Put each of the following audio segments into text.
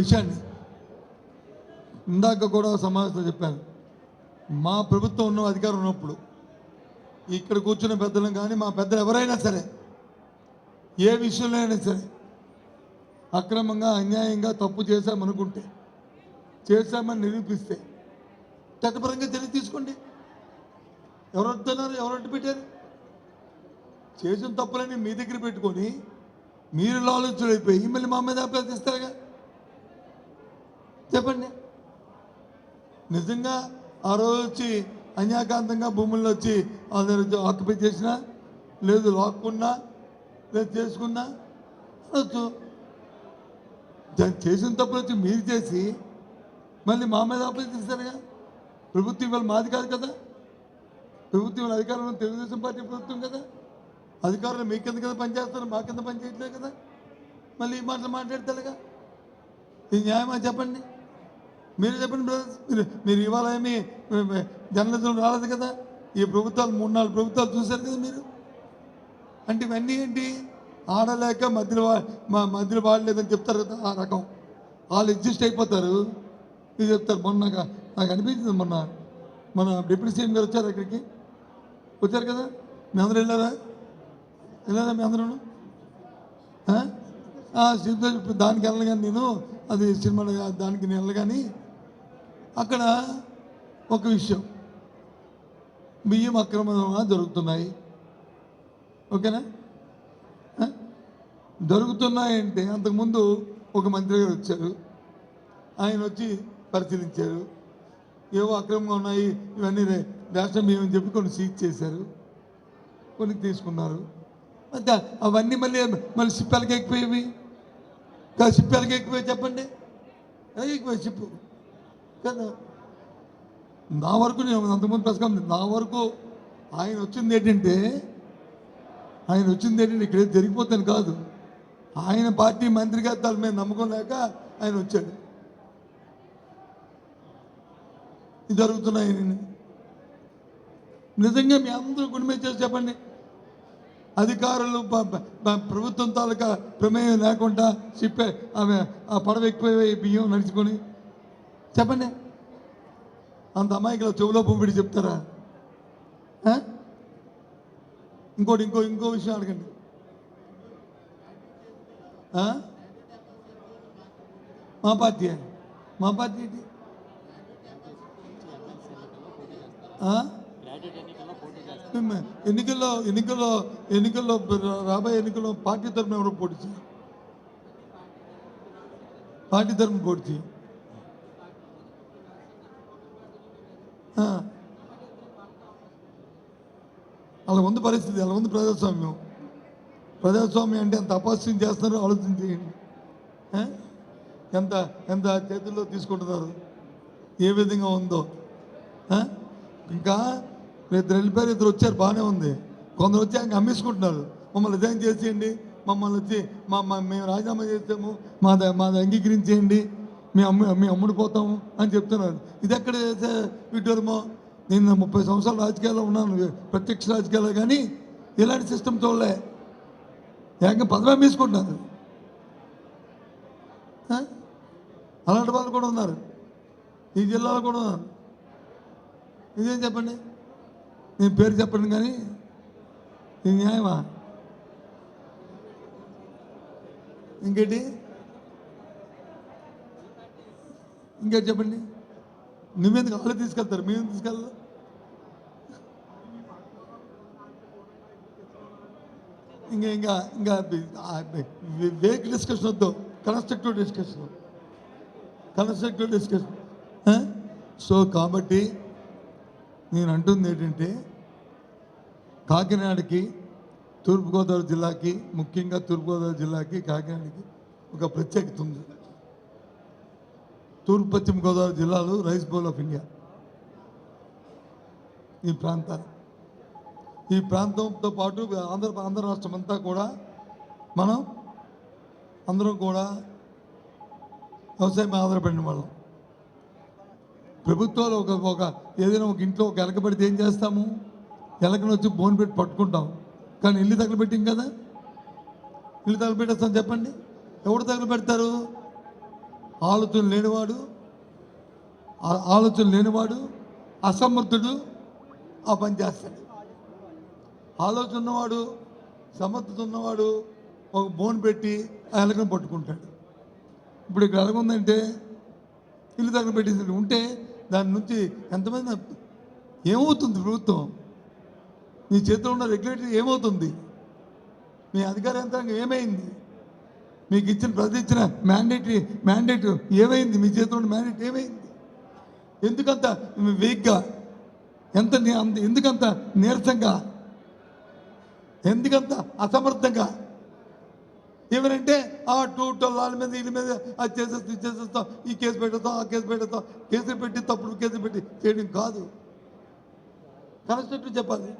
విషయాన్ని ఇందాక కూడా సమావేశంలో చెప్పాను. మా ప్రభుత్వం ఉన్న అధికారం ఉన్నప్పుడు ఇక్కడ కూర్చున్న పెద్దలు కానీ మా పెద్దలు ఎవరైనా సరే ఏ విషయంలో అయినా సరే అక్రమంగా అన్యాయంగా తప్పు చేశామనుకుంటే చేశామని నిరూపిస్తే చట్టపరంగా చర్య తీసుకోండి. ఎవరు వస్తున్నారు ఎవరు పెట్టారు? చేసిన తప్పులని మీ దగ్గర పెట్టుకొని మీరు ఆలోచనైపోయి మళ్ళీ మా మీద అభ్యర్థిస్తారుగా చెప్పండి. నిజంగా ఆ రోజు వచ్చి అన్యాకాంతంగా భూముల్లో వచ్చి అందరూ ఆక్యుపై చేసినా లేదు లాక్కున్నా లేదు చేసుకున్నా అనొచ్చు. దాన్ని చేసిన తప్పులు వచ్చి మీరు చేసి మళ్ళీ మా మీద అభ్యర్థిస్తారుగా ప్రభుత్వం ఇవాళ మాది కాదు కదా? ప్రభుత్వం ఇవాళ అధికారంలో తెలుగుదేశం పార్టీ ప్రభుత్వం కదా? అధికారులు మీ కింద కదా పనిచేస్తారు మా కింద పనిచేయట్లేదు కదా? మళ్ళీ ఈ మాటలు మాట్లాడతారుగా? ఇది న్యాయమా చెప్పండి? మీరు చెప్పండి బ్రదర్స్ మీరు మీరు ఇవాళ ఏమి జర్నలిజం రాలేదు కదా? ఈ ప్రభుత్వాలు మూడు నాలుగు ప్రభుత్వాలు చూశారు కదా మీరు? అంటే ఇవన్నీ ఏంటి? ఆడలేక మధ్యలో మా మధ్యలో వాడలేదని చెప్తారు కదా ఆ రకం. వాళ్ళు ఎగ్జిస్ట్ అయిపోతారు. ఇది చెప్తారు. మొన్న నాకు అనిపించింది మొన్న. మన డిప్యూటీ సీఎం గారు వచ్చారు ఇక్కడికి వచ్చారు కదా? మీ అందరూ వెళ్ళారా? వెళ్ళారా మీ అందరూ సిద్ధ దానికి వెళ్ళగాని నేను. అది సినిమా దానికి నేను వెళ్ళగాని అక్కడ ఒక విషయం. బియ్యం అక్రమంగా దొరుకుతున్నాయి. ఓకేనా? దొరుకుతున్నాయంటే అంతకుముందు ఒక మంత్రి గారు వచ్చారు. ఆయన వచ్చి పరిశీలించారు. ఏవో అక్రమంగా ఉన్నాయి ఇవన్నీ రాష్ట్రం బియ్యం అని చెప్పి కొన్ని సీజ్ చేశారు. కొన్ని తీసుకున్నారు. అవన్నీ మళ్ళీ మళ్ళీ షిప్పాలకి ఎక్కిపోయేవి షిప్పాలకి ఎక్కిపోయి చెప్పండి? ఎక్కువ షిప్పు కదా? నా వరకు నేను అంతకుముందు ప్రసంగం నా వరకు ఆయన వచ్చింది ఏంటంటే ఆయన వచ్చింది ఏంటంటే ఇక్కడే జరిగిపోతాను కాదు. ఆయన పార్టీ మంత్రిగా తల మీద నమ్మకం లేక ఆయన వచ్చాడు. ఇది జరుగుతున్నాయి నిజంగా మీ అందరూ గుణమే చేసి చెప్పండి. అధికారులు ప్రభుత్వం తాలూకా ప్రమేయం లేకుండా చెప్పే ఆమె ఆ పడవ ఎక్కువ బియ్యం నడుచుకొని చెప్పండి. అంత అమాయకులు చెవులో పంపిడి చెప్తారా? ఇంకోటి ఇంకో ఇంకో విషయం అడగండి. మా పార్టీ మా పార్టీ ఏంటి? ఎన్నికల్లో ఎన్నికల్లో ఎన్నికల్లో రాబోయే ఎన్నికల్లో పార్టీ తరఫున ఎవరు పోటీ పార్టీ తరఫున పోటీ చేయం ఆ. అలా ఉంది పరిస్థితి అలా ఉంది ప్రజాస్వామ్యం? ప్రజాస్వామ్యం అంటే ఎంత అపస్యం చేస్తున్నారో ఆలోచన చేయండి. ఎంత ఎంత చేతుల్లో తీసుకుంటున్నారు? ఏ విధంగా ఉందో? ఇంకా ఇద్దరు వెళ్ళిపోయారు ఇద్దరు వచ్చారు బాగానే ఉంది. కొందరు వచ్చి ఆయన అమ్మేసుకుంటున్నారు. మమ్మల్ని రిజైన్ చేసేయండి. మమ్మల్ని వచ్చి మా మేము రాజీనామా చేస్తాము. మా మాది అంగీకరించేయండి. మేము అమ్ము మేము అమ్ముడిపోతాము అని చెప్తున్నారు. ఇది ఎక్కడ చేసే విడ్డూరమో నేను ముప్పై సంవత్సరాలు రాజకీయాల్లో ఉన్నాను. ప్రత్యక్ష రాజకీయాల్లో కానీ ఇలాంటి సిస్టమ్ చూడలే ఏకంగా పదవి తీసుకుంటున్నాను అలాంటి వాళ్ళు కూడా ఉన్నారు. ఈ జిల్లాలో కూడా ఉన్నారు. ఇదేం చెప్పండి? నేను పేరు చెప్పండి కానీ ఇది న్యాయమా? ఇంకేంటి? ఇంకేంటి చెప్పండి? నువ్వెందుకు వాళ్ళు తీసుకెళ్తారు? మేము తీసుకెళ్ళాలి? ఇంకా ఇంకా ఇంకా వేక్ డిస్కషన్ వద్దు. Constructive discussion constructive discussion so కాబట్టి నేను అంటుంది ఏంటంటే కాకినాడకి తూర్పుగోదావరి జిల్లాకి ముఖ్యంగా తూర్పుగోదావరి జిల్లాకి కాకినాడకి ఒక ప్రత్యేకత ఉంది. తూర్పు పశ్చిమ గోదావరి జిల్లాలు రైస్ బౌల్ ఆఫ్ ఇండియా. ఈ ప్రాంతాలు. ఈ ప్రాంతంతో పాటు ఆంధ్ర ఆంధ్ర రాష్ట్రం అంతా కూడా మనం అందరం కూడా వ్యవసాయం ఆధారపడిన వాళ్ళం. ప్రభుత్వాలు ఒక ఒక ఏదైనా ఒక ఇంట్లో ఒక ఎలక పెడితే ఏం చేస్తాము? ఎలకను వచ్చి బోన్ పెట్టి పట్టుకుంటాం. కానీ ఇల్లు తగలబెట్టిం కదా? ఇల్లు తగలబెట్టేస్తాం చెప్పండి. ఎవరు తగలబెడతారు? ఆలోచన లేనివాడు ఆలోచన లేనివాడు అసమర్థుడు ఆ పని చేస్తాడు. ఆలోచన ఉన్నవాడు సమర్థత ఉన్నవాడు ఒక బోన్ పెట్టి ఆ ఎలకను పట్టుకుంటాడు. ఇప్పుడు ఇక్కడ ఎలాగుందంటే ఉందంటే ఇల్లు దగ్గర పెట్టేసి ఉంటే దాని నుంచి ఎంతమంది ఏమవుతుంది ప్రభుత్వం? నీ చేతిలో ఉన్న రెగ్యులేటరీ ఏమవుతుంది? మీ అధికార యంత్రాంగం ఏమైంది? మీకు ఇచ్చిన ప్రతి ఇచ్చిన మ్యాండేటరీ మ్యాండేట్ ఏమైంది? మీ చేతిలో ఉన్న మ్యాండేట్ ఏమైంది? ఎందుకంత వీక్గా ఎంత ఎందుకంత నీరసంగా ఎందుకంత? అసమర్థంగా. ఏమనంటే ఆ టూ వాళ్ళ మీద వీళ్ళ మీద అది చేసేస్తాం ఇది చేసేస్తాం ఈ కేసు పెట్టేస్తాం ఆ కేసు పెట్టేస్తాం. కేసులు పెట్టి తప్పుడు కేసులు పెట్టి చేయడం కాదు. కన్స్ట్రక్టివ్ చెప్పాలి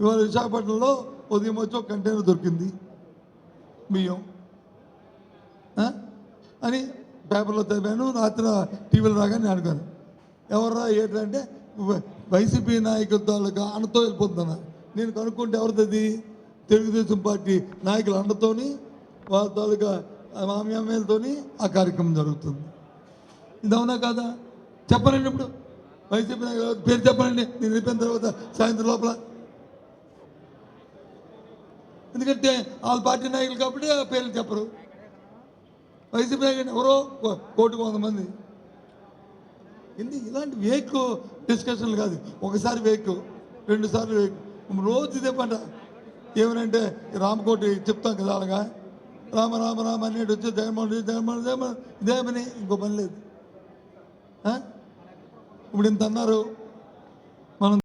ఇవాళ విశాఖపట్నంలో ఉదయం వచ్చి ఒక కంటైనర్ దొరికింది. బియ్యం. అని పేపర్లో చదివాను రాత్రి టీవీలో రాగానే అనుకోను ఎవర్రా ఏంటంటే వైసీపీ నాయకత్వాలకు అండతో వెళ్ళిపోతున్నా నేను కనుక్కుంటే ఎవరిది తెలుగుదేశం పార్టీ నాయకుల అండతోని వాళ్ళ తాలూకా మామ్యామ్మలతోని ఆ కార్యక్రమం జరుగుతుంది. ఇదవునా కాదా? చెప్పనండి ఇప్పుడు. వైసీపీ నాయకులు పేరు చెప్పనండి. నేను వెళ్ళిపోయిన తర్వాత సాయంత్రం లోపల. ఎందుకంటే వాళ్ళ పార్టీ నాయకులు కాబట్టి ఆ పేర్లు చెప్పరు. వైసీపీ నాయకులు ఎవరో? కో- వంద మంది. ఎందుకు ఇలాంటి వేక్ డిస్కషన్లు కాదు. ఒకసారి వేక్ రెండుసార్లు వేక్. రోజు ఇదే పంట ఏమనంటే రామకోటి చెప్తాం కదా అలాగా? రామ రామ రామ అన్నట్టు వచ్చి జగన్మోహన్ రెడ్డి జగన్మోహన్ జగన్మోహన్ ఇదే పని ఇంకో పని లేదు. ఇప్పుడు ఇంత అన్నారు.